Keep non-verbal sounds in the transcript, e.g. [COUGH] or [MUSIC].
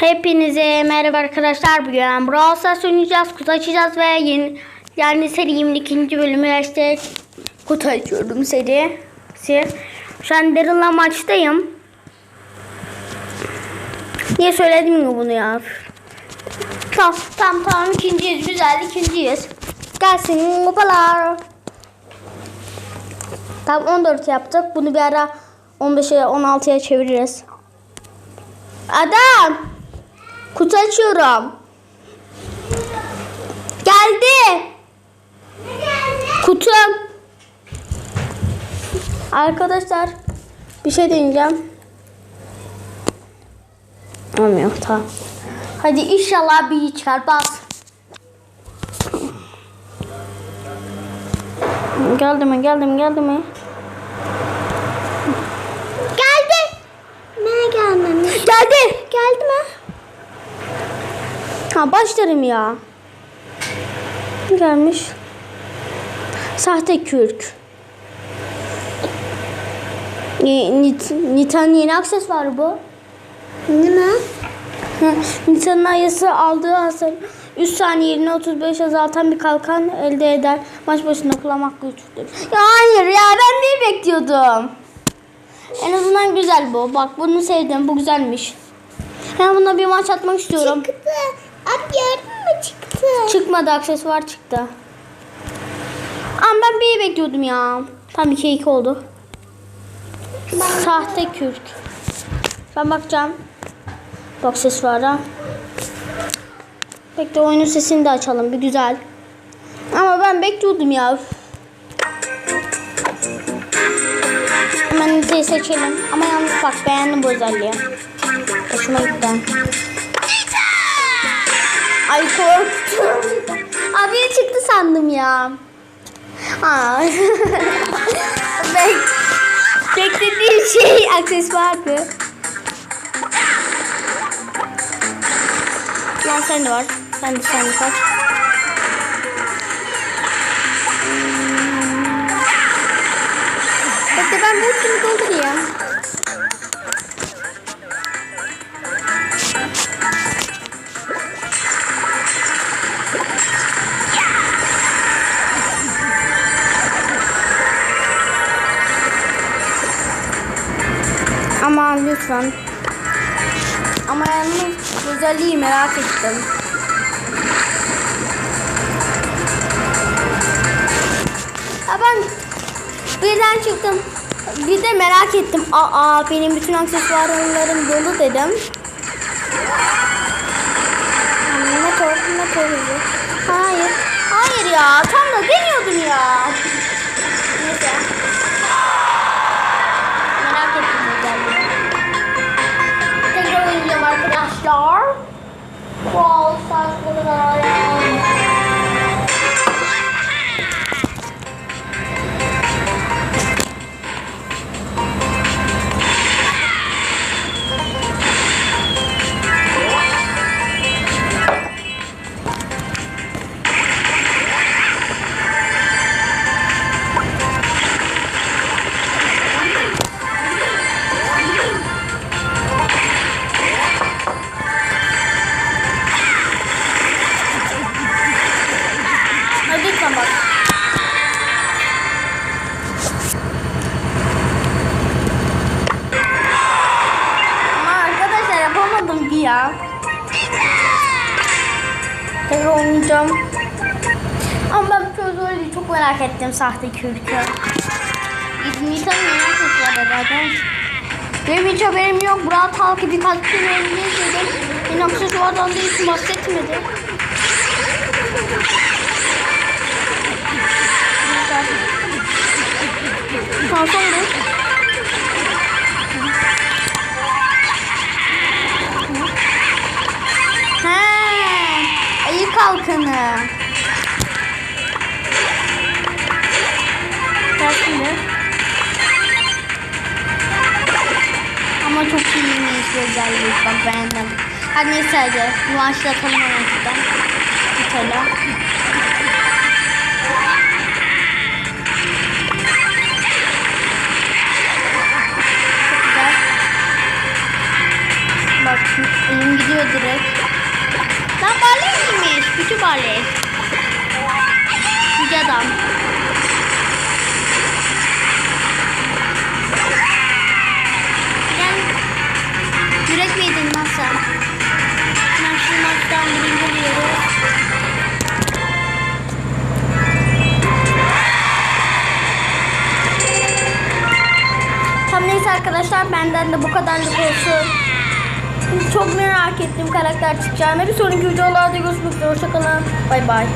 Hepinize merhaba arkadaşlar. Bugün Brawl Stars oynayacağız. Kutu açacağız ve yeni yani serimin ikinci bölümü işte kutu açıyorum seri. Şu an Daryl'la maçtayım. Niye söyledim mi bunu ya? Tamam tamam tamam ikinciyiz güzel ikinciyiz. Gelsin hopalar. Tamam 14 yaptık. Bunu bir ara 15'e 16'ya çeviririz. Adam. Kutu açıyorum. Geldi. Kutu. Arkadaşlar bir şey deneyeceğim. Olmuyor tamam. Hadi inşallah bir çıkar bas. Geldi mi geldi mi geldi mi? Geldi. Ne gelmemiş? Geldi. Geldi mi? Ha başlarım ya. Gelmiş. Sahte kürk. Ni- Nit, Nitan'ın yeni akses var bu. Ne mi? Nitan'ın ayısı aldığı hasar 3 saniye yerine 35 azaltan bir kalkan elde eder. Maç başında kullanmak güçtür. Ya hayır ya ben bir bekliyordum. En azından güzel bu. Bak bunu sevdim. Bu güzelmiş. Ben buna bir maç atmak istiyorum. Çıktı. Abi gördün mü çıktı? Çıkmadı aksesuar çıktı. Ama ben bir bekliyordum ya. Tam 2 2 oldu. Sahte kürk. Ben bakacağım. Bu aksesuara. Bekle oyunun sesini de açalım bir güzel. Ama ben bekliyordum ya. Hemen seçelim. Ama yalnız bak beğendim bu özelliği. Hoşuma gitti. Ay korktum. Abi çıktı sandım ya. Aa. [LAUGHS] Bek beklediğim şey aksesuardı. Lan sen de var. Sen de sen de kaç. Bekle ben bu ultimi doldurayım. Ama lütfen. Ama yani özelliği merak ettim. Ya ben birden çıktım. Bir de merak ettim. Aa benim bütün aksesuarlarım dolu dedim. Ne korktum ne korktum. Hayır. Hayır ya. Tam da deniyordum ya. Ya. Tekrar oynayacağım. Ama ben özelliği çok merak ettim sahte kürkü. Nisan'ın merak ettiler zaten. Benim hiç haberim yok. Murat Halkı birkaç gün önce izledim. Benim aksesuardan da hiç bahsetmedi. Kalkanı. Şimdi. Ama çok iyi bir özelliği bak beğendim. Hadi neyse hadi. Bu başlatalım hemen şuradan. Güzel. Bak. Elim gidiyor direkt. Küçük Barley. Yüce adam. Gel. Yürek mi yedin lan sen? Ben şu maçtan birinci oluyorum. Tam neyse arkadaşlar benden de bu kadarlık olsun. Çok merak ettiğim karakter çıkacağını bir sonraki videolarda görüşmek üzere. Hoşçakalın. Bay bay.